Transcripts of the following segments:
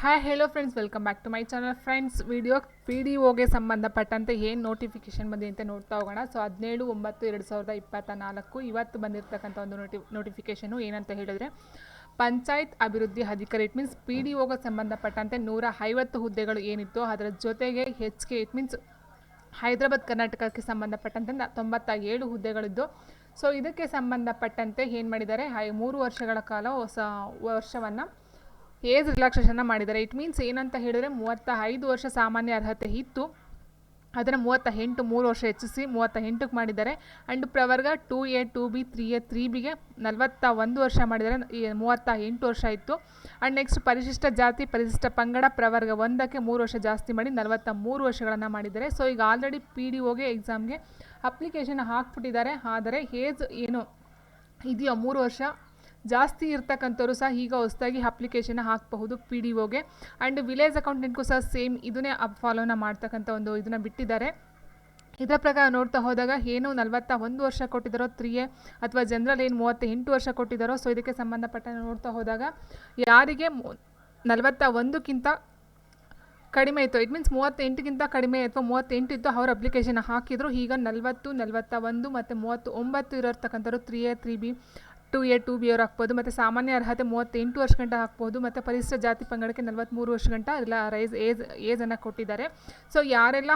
Hi hello friends welcome back to my channel friends video P D ಒಗೆ ಸಂಬಂಧಪಟ್ಟಂತೆ ಏನು notification ಬಂದಿದೆ ಅಂತ ನೋಡ್ತಾ ಹೋಗೋಣ. ಸೊ ಹದಿನೇಳು, ಒಂಬತ್ತು, ಎರಡು ಸಾವಿರದ ಇಪ್ಪತ್ತ ನಾಲ್ಕು ಇವತ್ತು ಬಂದಿರತಕ್ಕಂಥ ಒಂದು ನೋಟಿ ನೋಟಿಫಿಕೇಷನು ಏನಂತ ಹೇಳಿದ್ರೆ, ಪಂಚಾಯತ್ ಅಭಿವೃದ್ಧಿ ಅಧಿಕಾರಿ ಇಟ್ ಮೀನ್ಸ್ ಪಿ ಡಿ ಒಗೆ ಸಂಬಂಧಪಟ್ಟಂತೆ ನೂರ ಐವತ್ತು ಹುದ್ದೆಗಳು ಏನಿತ್ತು ಅದರ ಜೊತೆಗೆ ಹೆಚ್ಚಿಗೆ ಇಟ್ ಮೀನ್ಸ್ ಹೈದರಾಬಾದ್, ಕರ್ನಾಟಕಕ್ಕೆ ಸಂಬಂಧಪಟ್ಟಂತೆ ತೊಂಬತ್ತ ಏಳು ಹುದ್ದೆಗಳಿದ್ದು. ಸೊ ಇದಕ್ಕೆ ಸಂಬಂಧಪಟ್ಟಂತೆ ಏನು ಮಾಡಿದ್ದಾರೆ? ಮೂರು ವರ್ಷಗಳ ಕಾಲ ಹೊಸ ವರ್ಷವನ್ನು ಏಜ್ ರಿಲ್ಯಾಕ್ಸೇಷನ್ನ ಮಾಡಿದ್ದಾರೆ. ಇಟ್ ಮೀನ್ಸ್ ಏನಂತ ಹೇಳಿದ್ರೆ ಮೂವತ್ತ ಐದು ವರ್ಷ ಸಾಮಾನ್ಯ ಅರ್ಹತೆ ಇತ್ತು. ಅದನ್ನು ಮೂವತ್ತ ಎಂಟು ಮೂರು ವರ್ಷ ಹೆಚ್ಚಿಸಿ ಮೂವತ್ತ ಎಂಟಕ್ಕೆ ಮಾಡಿದ್ದಾರೆ. ಆ್ಯಂಡ್ ಪ್ರವರ್ಗ two A two B three A three ಬಿಗೆ ನಲವತ್ತ ಒಂದು ವರ್ಷ ಮಾಡಿದ್ದಾರೆ. ಈ ಮೂವತ್ತ ಎಂಟು ವರ್ಷ ಇತ್ತು. ಆ್ಯಂಡ್ ನೆಕ್ಸ್ಟ್ ಪರಿಶಿಷ್ಟ ಜಾತಿ, ಪರಿಶಿಷ್ಟ ಪಂಗಡ ಪ್ರವರ್ಗ ಒಂದಕ್ಕೆ ಮೂರು ವರ್ಷ ಜಾಸ್ತಿ ಮಾಡಿ ನಲವತ್ತ ಮೂರು ವರ್ಷಗಳನ್ನು ಮಾಡಿದ್ದಾರೆ. ಸೊ ಈಗ ಆಲ್ರೆಡಿ ಪಿ ಡಿ ಒಗೆ ಎಕ್ಸಾಮ್ಗೆ ಅಪ್ಲಿಕೇಶನ್ ಹಾಕ್ಬಿಟ್ಟಿದ್ದಾರೆ. ಆದರೆ ಏಜ್ ಏನು ಇದೆಯೋ ಮೂರು ವರ್ಷ ಜಾಸ್ತಿ ಇರ್ತಕ್ಕಂಥವ್ರು ಸಹ ಈಗ ಹೊಸದಾಗಿ ಅಪ್ಲಿಕೇಶನ್ ಹಾಕಬಹುದು ಪಿ ಡಿ ಒಗೆ ಆ್ಯಂಡ್ ವಿಲೇಜ್ ಅಕೌಂಟೆಂಟ್ಗೂ ಸಹ ಸೇಮ್ ಇದನ್ನೇ ಫಾಲೋನ ಮಾಡ್ತಕ್ಕಂಥ ಒಂದು ಇದನ್ನು ಬಿಟ್ಟಿದ್ದಾರೆ. ಇದರ ಪ್ರಕಾರ ನೋಡ್ತಾ ಹೋದಾಗ ಏನು ನಲವತ್ತ ಒಂದು ವರ್ಷ ಕೊಟ್ಟಿದ್ದಾರೋ ತ್ರೀ ಎ ಅಥವಾ ಜನರಲ್ ಏನು ಮೂವತ್ತ ಎಂಟು ವರ್ಷ ಕೊಟ್ಟಿದ್ದಾರೋ ಸೊ ಇದಕ್ಕೆ ಸಂಬಂಧಪಟ್ಟ ನೋಡ್ತಾ ಹೋದಾಗ ಯಾರಿಗೆ ನಲವತ್ತ ಒಂದಕ್ಕಿಂತ ಕಡಿಮೆ ಇತ್ತು. ಇಟ್ ಮೀನ್ಸ್ ಮೂವತ್ತೆಂಟಕ್ಕಿಂತ ಕಡಿಮೆ ಅಥವಾ ಮೂವತ್ತೆಂಟು ಇತ್ತು ಅವ್ರ ಅಪ್ಲಿಕೇಶನ್ ಹಾಕಿದ್ರು. ಈಗ ನಲವತ್ತು ನಲವತ್ತ ಒಂದು ಮತ್ತು ಮೂವತ್ತು ಒಂಬತ್ತು ಇರೋರ್ತಕ್ಕಂಥವ್ರು three A three B two year, two B ಅವ್ರು ಹಾಕ್ಬೋದು, ಮತ್ತು ಸಾಮಾನ್ಯ ಅರ್ಹತೆ ಮೂವತ್ತೆಂಟು ವರ್ಷ ಗಂಟ ಹಾಕ್ಬೋದು, ಮತ್ತು ಪರಿಶಿಷ್ಟ ಜಾತಿ ಪಂಗಡಕ್ಕೆ ನಲವತ್ತ್ಮೂರು ವರ್ಷ ಗಂಟ ಎಲ್ಲ ರೈಸ್, ಏಜ್ ಏಜನ್ನು ಕೊಟ್ಟಿದ್ದಾರೆ. ಸೊ ಯಾರೆಲ್ಲ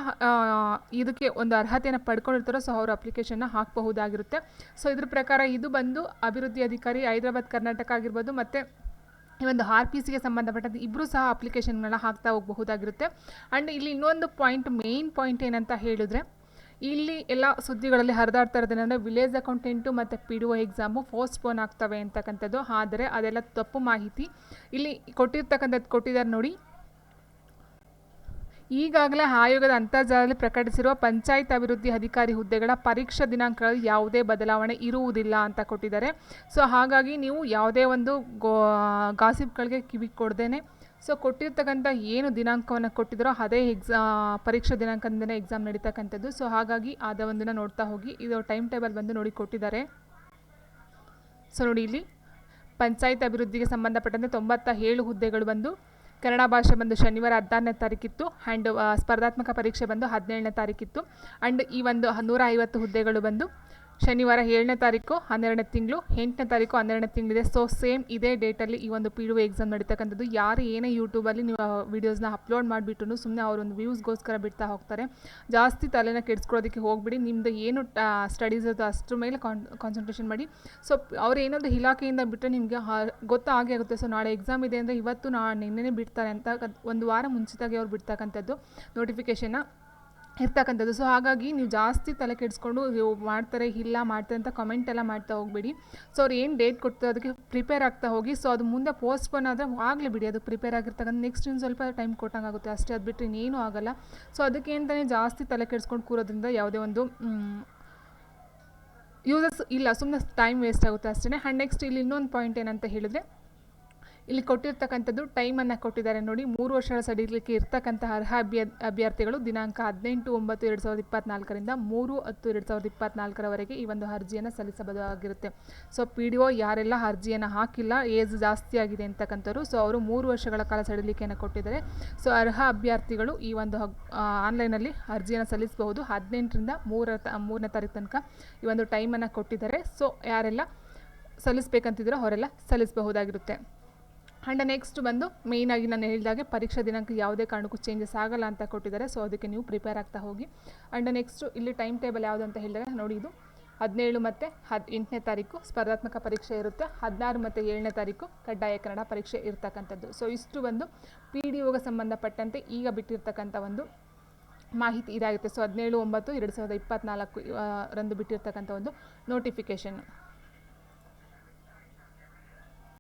ಇದಕ್ಕೆ ಒಂದು ಅರ್ಹತೆಯನ್ನು ಪಡ್ಕೊಂಡಿರ್ತಾರೋ ಸೊ ಅವ್ರ ಅಪ್ಲಿಕೇಶನ್ನ ಹಾಕಬಹುದಾಗಿರುತ್ತೆ. ಸೊ ಇದ್ರ ಪ್ರಕಾರ ಇದು ಬಂದು ಅಭಿವೃದ್ಧಿ ಅಧಿಕಾರಿ ಹೈದರಾಬಾದ್, ಕರ್ನಾಟಕ ಆಗಿರ್ಬೋದು, ಮತ್ತು ಈ ಒಂದು ಆರ್ ಪಿ ಸಿಗೆ ಸಂಬಂಧಪಟ್ಟಂತೆ ಇಬ್ಬರೂ ಸಹ ಅಪ್ಲಿಕೇಶನ್ಗಳನ್ನ ಹಾಕ್ತಾ ಹೋಗಬಹುದಾಗಿರುತ್ತೆ. ಆ್ಯಂಡ್ ಇಲ್ಲಿ ಇನ್ನೊಂದು ಪಾಯಿಂಟ್ ಮೇಯ್ನ್ ಪಾಯಿಂಟ್ ಏನಂತ ಹೇಳಿದ್ರೆ ಇಲ್ಲಿ ಎಲ್ಲ ಸುದ್ದಿಗಳಲ್ಲಿ ಹರಿದಾಡ್ತಾ ಇರೋದೇನೆಂದರೆ ವಿಲೇಜ್ ಅಕೌಂಟೆಂಟು ಮತ್ತು P D O exam postpone ಆಗ್ತವೆ ಅಂತಕ್ಕಂಥದ್ದು. ಆದರೆ ಅದೆಲ್ಲ ತಪ್ಪು ಮಾಹಿತಿ ಇಲ್ಲಿ ಕೊಟ್ಟಿರ್ತಕ್ಕಂಥದ್ದು ಕೊಟ್ಟಿದ್ದಾರೆ ನೋಡಿ. ಈಗಾಗಲೇ ಆಯೋಗದ ಅಂತರ್ಜಾಲದಲ್ಲಿ ಪ್ರಕಟಿಸಿರುವ ಪಂಚಾಯತ್ ಅಭಿವೃದ್ಧಿ ಅಧಿಕಾರಿ ಹುದ್ದೆಗಳ ಪರೀಕ್ಷಾ ದಿನಾಂಕಗಳಲ್ಲಿ ಯಾವುದೇ ಬದಲಾವಣೆ ಇರುವುದಿಲ್ಲ ಅಂತ ಕೊಟ್ಟಿದ್ದಾರೆ. ಸೊ, ಹಾಗಾಗಿ ನೀವು ಯಾವುದೇ ಒಂದು ಗೋ ಗಾಸಿಪ್ಗಳಿಗೆ ಕಿವಿ ಕೊಡ್ದೇನೆ ಸೊ ಕೊಟ್ಟಿರ್ತಕ್ಕಂಥ ಏನು ದಿನಾಂಕವನ್ನು ಕೊಟ್ಟಿದ್ರೋ ಅದೇ ಎಕ್ಸಾ ಪರೀಕ್ಷಾ ದಿನಾಂಕದಿಂದನೇ ಎಕ್ಸಾಮ್ ನಡೀತಕ್ಕಂಥದ್ದು. ಸೊ ಹಾಗಾಗಿ ಆದ ಒಂದನ್ನು ನೋಡ್ತಾ ಹೋಗಿ. ಇದು ಟೈಮ್ ಟೇಬಲ್ ಬಂದು ನೋಡಿ ಕೊಟ್ಟಿದ್ದಾರೆ. ಸೊ ನೋಡಿ ಇಲ್ಲಿ. ಪಂಚಾಯತ್ ಅಭಿವೃದ್ಧಿಗೆ ಸಂಬಂಧಪಟ್ಟಂತೆ ತೊಂಬತ್ತ ಏಳು ಹುದ್ದೆಗಳು ಬಂದು, ಕನ್ನಡ ಭಾಷೆ ಬಂದು ಶನಿವಾರ ಹದಿನಾರನೇ ತಾರೀಕಿತ್ತು. ಆ್ಯಂಡ್ ಸ್ಪರ್ಧಾತ್ಮಕ ಪರೀಕ್ಷೆ ಬಂದು ಹದಿನೇಳನೇ ತಾರೀಕಿತ್ತು. ಆ್ಯಂಡ್ ಈ ಒಂದು ನೂರ ಐವತ್ತು ಹುದ್ದೆಗಳು ಬಂದು ಶನಿವಾರ ಏಳನೇ ತಾರೀಕು ಹನ್ನೆರಡನೇ ತಿಂಗಳು, ಎಂಟನೇ ತಾರೀಕು ಹನ್ನೆರಡನೇ ತಿಂಗಳಿದೆ. ಸೊ ಸೇಮ್ ಇದೇ ಡೇಟಲ್ಲಿ ಈ ಒಂದು ಪಿ ಡಿ ಎಕ್ಸಾಮ್ ನಡೀತಕ್ಕಂಥದ್ದು. ಯಾರು ಏನೇ ಯೂಟ್ಯೂಬಲ್ಲಿ ನೀವು ವೀಡಿಯೋಸ್ನ ಅಪ್ಲೋಡ್ ಮಾಡಿಬಿಟ್ಟು ಸುಮ್ಮನೆ ಅವರೊಂದು ವ್ಯೂಸ್ಗೋಸ್ಕರ ಬಿಡ್ತಾ ಹೋಗ್ತಾರೆ. ಜಾಸ್ತಿ ತಲೆನ ಕೆಡಿಸ್ಕೊಳ್ಳೋದಕ್ಕೆ ಹೋಗ್ಬಿಡಿ. ನಿಮ್ಮದು ಏನು ಸ್ಟಡೀಸ್ ಇರುತ್ತೋ ಅಷ್ಟ್ರ ಮೇಲೆ ಕಾನ್ ಕಾನ್ಸಂಟ್ರೇಷನ್ ಮಾಡಿ. ಸೊ ಅವ್ರು ಏನಾದರೂ ಇಲಾಖೆಯಿಂದ ಬಿಟ್ಟರೆ ನಿಮಗೆ ಗೊತ್ತಾಗೇ ಆಗುತ್ತೆ. ಸೊ ನಾಳೆ ಎಕ್ಸಾಮ್ ಇದೆ ಅಂದರೆ ಇವತ್ತು ನಾ, ನಿನ್ನೆನೇ ಬಿಡ್ತಾರೆ ಅಂತ, ಒಂದು ವಾರ ಮುಂಚಿತಾಗಿ ಅವ್ರು ಬಿಡ್ತಕ್ಕಂಥದ್ದು ನೋಟಿಫಿಕೇಷನ್ನ ಇರ್ತಕ್ಕಂಥದ್ದು. ಸೊ ಹಾಗಾಗಿ ನೀವು ಜಾಸ್ತಿ ತಲೆ ಕೆಡಿಸ್ಕೊಂಡು ಮಾಡ್ತಾರೆ, ಇಲ್ಲ, ಮಾಡ್ತಾರೆ ಅಂತ ಕಮೆಂಟ್ ಎಲ್ಲ ಮಾಡ್ತಾ ಹೋಗ್ಬೇಡಿ. ಸೊ ಅವ್ರು ಏನು ಡೇಟ್ ಕೊಡ್ತಾರೆ ಅದಕ್ಕೆ ಪ್ರಿಪೇರ್ ಆಗ್ತಾ ಹೋಗಿ. ಸೊ ಅದು ಮುಂದೆ ಪೋಸ್ಟ್ಪೋನ್ ಆದರೆ ಆಗಲಿ ಬಿಡಿ. ಅದು ಪ್ರಿಪೇರ್ ಆಗಿರ್ತಕ್ಕಂಥ ನೆಕ್ಸ್ಟ್ ಇನ್ನು ಸ್ವಲ್ಪ ಟೈಮ್ ಕೊಟ್ಟಂಗಾಗುತ್ತೆ ಅಷ್ಟೇ, ಅದು ಬಿಟ್ಟರೆ ಇನ್ನೇನು ಆಗಲ್ಲ. ಸೊ ಅದಕ್ಕೆ ಅಂತಲೇ ಜಾಸ್ತಿ ತಲೆ ಕೆಡಿಸ್ಕೊಂಡು ಕೂರೋದ್ರಿಂದ ಯಾವುದೇ ಒಂದು ಯೂಸಸ್ ಇಲ್ಲ. ಸುಮ್ಮನೆ ಟೈಮ್ ವೇಸ್ಟ್ ಆಗುತ್ತೆ ಅಷ್ಟೇ ಆ್ಯಂಡ್ ನೆಕ್ಸ್ಟ್ ಇಲ್ಲಿ ಇನ್ನೊಂದು ಪಾಯಿಂಟ್ ಏನಂತ ಹೇಳಿದ್ರೆ ಇಲ್ಲಿ ಕೊಟ್ಟಿರ್ತಕ್ಕಂಥದ್ದು ಟೈಮನ್ನು ಕೊಟ್ಟಿದ್ದಾರೆ ನೋಡಿ. ಮೂರು ವರ್ಷಗಳ ಸಡಿಲಿಕ್ಕೆ ಇರ್ತಕ್ಕಂತಹ ಅರ್ಹ ಅಭ್ಯ, ಅಭ್ಯರ್ಥಿಗಳು ದಿನಾಂಕ ಹದಿನೆಂಟು ಒಂಬತ್ತು ಎರಡು ಸಾವಿರದ ಇಪ್ಪತ್ನಾಲ್ಕರಿಂದ ಮೂರು ಹತ್ತು ಎರಡು ಸಾವಿರದ ಇಪ್ಪತ್ನಾಲ್ಕರವರೆಗೆ ಈ ಒಂದು ಅರ್ಜಿಯನ್ನು ಸಲ್ಲಿಸಬಹುದಾಗಿರುತ್ತೆ. ಸೊ ಪಿ ಡಿ ಒ ಯಾರೆಲ್ಲ ಅರ್ಜಿಯನ್ನು ಹಾಕಿಲ್ಲ, ಏಜ್ ಜಾಸ್ತಿ ಆಗಿದೆ ಅಂತಕ್ಕಂಥವ್ರು ಸೊ ಅವರು ಮೂರು ವರ್ಷಗಳ ಕಾಲ ಸಡಿಲಿಕೆಯನ್ನು ಕೊಟ್ಟಿದ್ದಾರೆ. ಸೊ ಅರ್ಹ ಅಭ್ಯರ್ಥಿಗಳು ಈ ಒಂದು ಆನ್ಲೈನಲ್ಲಿ ಅರ್ಜಿಯನ್ನು ಸಲ್ಲಿಸಬಹುದು. ಹದಿನೆಂಟರಿಂದ ಮೂರ ಮೂರನೇ ತಾರೀಕು ತನಕ ಈ ಒಂದು ಟೈಮನ್ನು ಕೊಟ್ಟಿದ್ದಾರೆ. ಸೊ ಯಾರೆಲ್ಲ ಸಲ್ಲಿಸಬೇಕಂತಿದ್ರೆ ಅವರೆಲ್ಲ ಸಲ್ಲಿಸಬಹುದಾಗಿರುತ್ತೆ. ಆ್ಯಂಡ್ ನೆಕ್ಸ್ಟ್ ಬಂದು ಮೇಯ್ನಾಗಿ ನಾನು ಹೇಳಿದಾಗೆ ಪರೀಕ್ಷಾ ದಿನಾಂಕ ಯಾವುದೇ ಕಾರಣಕ್ಕೂ ಚೇಂಜಸ್ ಆಗಲ್ಲ ಅಂತ ಕೊಟ್ಟಿದ್ದಾರೆ. ಸೊ ಅದಕ್ಕೆ ನೀವು ಪ್ರಿಪೇರ್ ಆಗ್ತಾ ಹೋಗಿ. ಆ್ಯಂಡ್ ನೆಕ್ಸ್ಟು ಇಲ್ಲಿ ಟೈಮ್ ಟೇಬಲ್ ಯಾವುದು ಅಂತ ಹೇಳಿದಾಗ ನೋಡಿ ಇದು. ಹದಿನೇಳು ಮತ್ತು ಹದ್ ಎಂಟನೇ ತಾರೀಕು ಸ್ಪರ್ಧಾತ್ಮಕ ಪರೀಕ್ಷೆ ಇರುತ್ತೆ. ಹದಿನಾರು ಮತ್ತು ಏಳನೇ ತಾರೀಕು ಕಡ್ಡಾಯ ಕನ್ನಡ ಪರೀಕ್ಷೆ ಇರ್ತಕ್ಕಂಥದ್ದು. ಸೊ ಇಷ್ಟು ಬಂದು ಪಿ ಡಿ ಓಗೆ ಸಂಬಂಧಪಟ್ಟಂತೆ ಈಗ ಬಿಟ್ಟಿರ್ತಕ್ಕಂಥ ಒಂದು ಮಾಹಿತಿ ಇದಾಗುತ್ತೆ. ಸೊ ಹದಿನೇಳು ಒಂಬತ್ತು ಎರಡು ಸಾವಿರದ ಇಪ್ಪತ್ತ್ನಾಲ್ಕು ರಂದು ಬಿಟ್ಟಿರ್ತಕ್ಕಂಥ ಒಂದು ನೋಟಿಫಿಕೇಷನ್